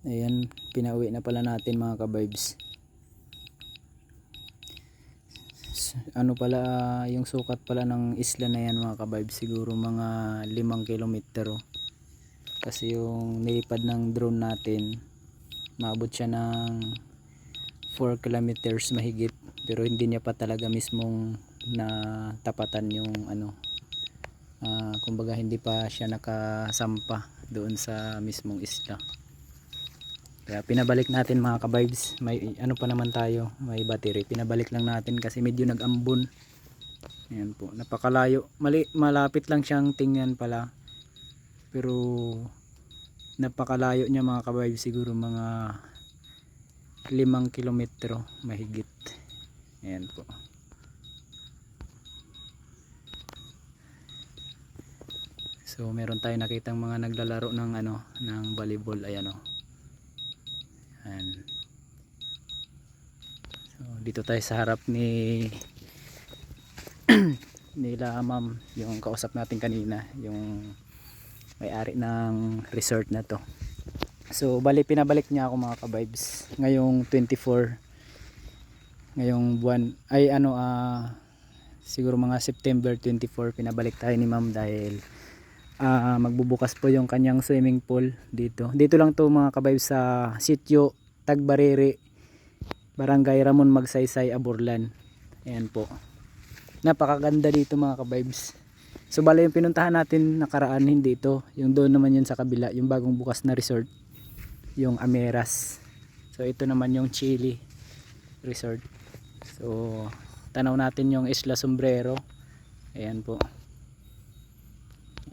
Ayan, pinauwi na pala natin mga kabibes. S- Ano pala, yung sukat pala ng isla na yan mga kabibes, siguro mga limang kilometro. Kasi yung nilipad ng drone natin, maabot siya ng 4 kilometers mahigit. Pero hindi niya pa talaga mismong natapatan yung ano, ah, kumbaga hindi pa siya nakasampa doon sa mismong isla. Kaya pinabalik natin mga kabibes. May ano pa naman tayo, may battery. Pinabalik lang natin kasi medyo nag-ambon. Ayan po, napakalayo. Mali, malapit lang siyang tingnan pala. Pero napakalayo niya mga kabibes siguro mga limang kilometro mahigit. Ayan po. So meron tayo nakitang mga naglalaro ng ano ng volleyball ayan oh. Ayan. So, dito tayo sa harap ni nila ma'am yung kausap natin kanina yung may-ari ng resort na to. So bali pinabalik niya ako mga ka-vibes ngayong 24 ngayong buwan ay ano ah siguro mga September 24 pinabalik tayo ni ma'am dahil ah, magbubukas po yung kanyang swimming pool dito. Dito lang to mga kabayb sa sitio Tagbarere, Barangay Ramon Magsaysay, Aburlan. Ayan po. Napakaganda dito mga kabaybs. So bala yung pinuntahan natin nakaraan hindi ito. Yung doon naman yun sa kabila, yung bagong bukas na resort. Yung Ameras. So ito naman yung Chili Resort. So tanaw natin yung Isla Sombrero. Ayan po.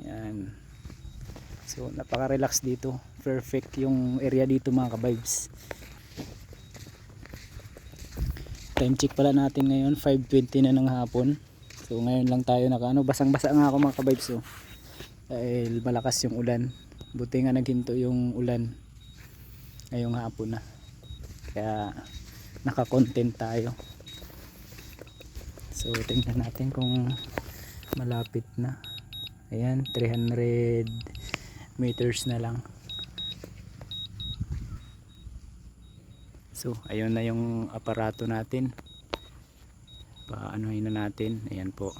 Yan. So napaka-relax dito. Perfect yung area dito mga ka-vibes. Time check pala natin ngayon 5:20 na ng hapon. So ngayon lang tayo naka ano, basang-basa nga ako mga ka-vibes oh. Dahil malakas yung ulan. Buti nga naghinto yung ulan ngayong hapon na. Kaya naka-content tayo. So tingnan natin kung malapit na. Ayan, 300 meters na lang. So, ayun na yung aparato natin. Paanohin na natin. Ayan po.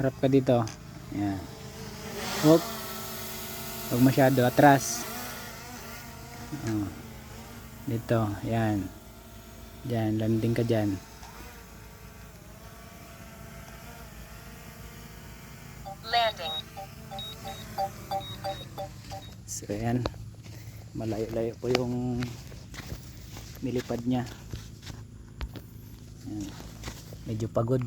Harap ka dito. Ayan. Hop. Huwag masyado. Atras. Dito. Ayan. Diyan, landing ka dyan. Landing. So ayan, malayo-layo po yung nilipad niya. Ayan. Medyo pagod.